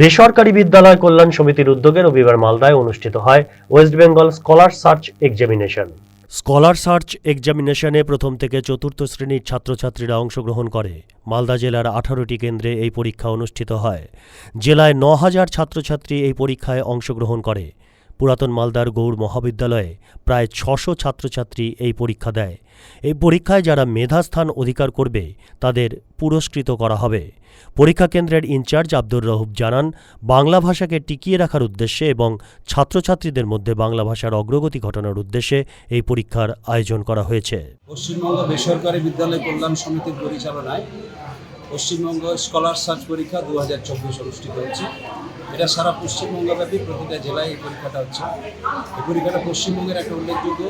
বেসরকারি বিদ্যালয় কল্যাণ সমিতির উদ্যোগে রবিবার মালদায় অনুষ্ঠিত হয় West Bengal scholar search examination. Scholar search এক্সামিনেশনে প্রথম থেকে চতুর্থ শ্রেণির ছাত্রছাত্রীরা অংশগ্রহণ করে। মালদা জেলার আঠারোটি কেন্দ্রে এই পরীক্ষা অনুষ্ঠিত হয়। জেলায় ন হাজার ছাত্রছাত্রী এই পরীক্ষায় অংশগ্রহণ করে। পুরাতন মালদার গৌড় মহাবিদ্যালয়ে প্রায় ছশো ছাত্রছাত্রী এই পরীক্ষা দেয়। এই পরীক্ষায় যারা মেধাস্থান অধিকার করবে, তাদের পুরস্কৃত করা হবে। পরীক্ষা কেন্দ্রের ইনচার্জ আব্দুর রহুব জানান, বাংলা ভাষাকে টিকিয়ে রাখার উদ্দেশ্যে এবং ছাত্রছাত্রীদের মধ্যে বাংলা ভাষার অগ্রগতি ঘটানোর উদ্দেশ্যে এই পরীক্ষার আয়োজন করা হয়েছে। পশ্চিমবঙ্গ বেসরকারি বিদ্যালয় কল্যাণ সমিতির পরিচালনায় পশ্চিমবঙ্গ স্কলার সার্চ পরীক্ষা দু হাজার চব্বিশ অনুষ্ঠিত হচ্ছে এটা সারা পশ্চিমবঙ্গব্যাপী প্রতিটা জেলায় এই পরীক্ষাটা হচ্ছে। এই পরীক্ষাটা পশ্চিমবঙ্গের একটা উল্লেখযোগ্য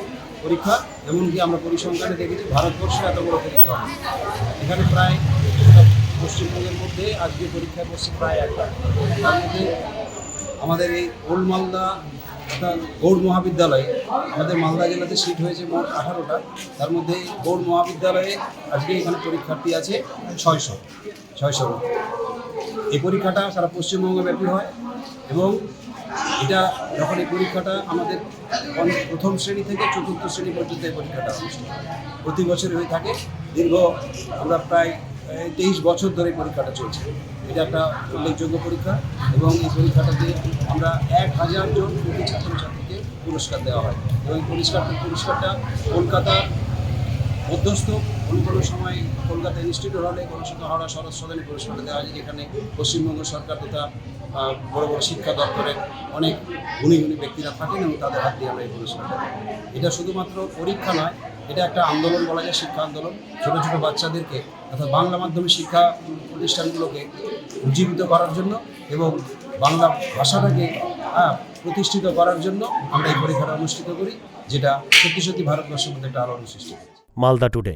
পরীক্ষা, এমনকি আমরা পরিসংখ্যানে দেখেছি ভারতবর্ষে এত বড় পরীক্ষা হয় এখানে প্রায় পশ্চিমবঙ্গের মধ্যে আজকে পরীক্ষায় বসছে প্রায় এক লাখ। তার মধ্যে আমাদের এই ওল্ড মালদা গৌড় মহাবিদ্যালয়ে আমাদের মালদা জেলাতে সিট হয়েছে মোট আঠারোটা। তার মধ্যে গৌড় মহাবিদ্যালয়ে আজকে এখানে পরীক্ষার্থী আছে ছয়শো ছয়শো এই পরীক্ষাটা সারা পশ্চিমবঙ্গ ব্যাপী হয় এবং এটা যখন এই পরীক্ষাটা আমাদের প্রথম শ্রেণি থেকে চতুর্থ শ্রেণি পর্যন্ত এই পরীক্ষাটা অনুষ্ঠিত প্রতি বছর হয়ে থাকে। দীর্ঘ আমরা প্রায় তেইশ বছর ধরে পরীক্ষাটা চলছে। এটা একটা উল্লেখযোগ্য পরীক্ষা এবং এই পরীক্ষাটাতে আমরা এক হাজার জন প্রতি ছাত্রছাত্রীকে পুরস্কার দেওয়া হয়। এবং এই পুরস্কার পুরস্কারটা কলকাতার মধ্যস্থ কোনো কোনো সময় কলকাতা ইনস্টিটিউট হলে কোনো সময় হাওড়া সরস সদনে পুরস্কারটা দেওয়া হয়, যেখানে পশ্চিমবঙ্গ সরকার তথা বড় বড় শিক্ষা দপ্তরের অনেক গুণী গুণী ব্যক্তিরা থাকেন এবং তাদের হাত দিয়ে আমরা এই পুরস্কারটা এটা শুধুমাত্র পরীক্ষা নয় এটা একটা আন্দোলন বলা যায় শিক্ষা আন্দোলন। ছোটো ছোটো বাচ্চাদেরকে অর্থাৎ বাংলা মাধ্যমে শিক্ষা প্রতিষ্ঠানগুলোকে উজ্জীবিত করার জন্য এবং বাংলা ভাষাটাকে হ্যাঁ, প্রতিষ্ঠিত করার জন্য আমরা এই পরীক্ষাটা অনুষ্ঠিত করি যেটা সত্যি সত্যি ভারতবর্ষের মধ্যে একটা আলোড়ন সৃষ্টি করছে। মালদা টুডে।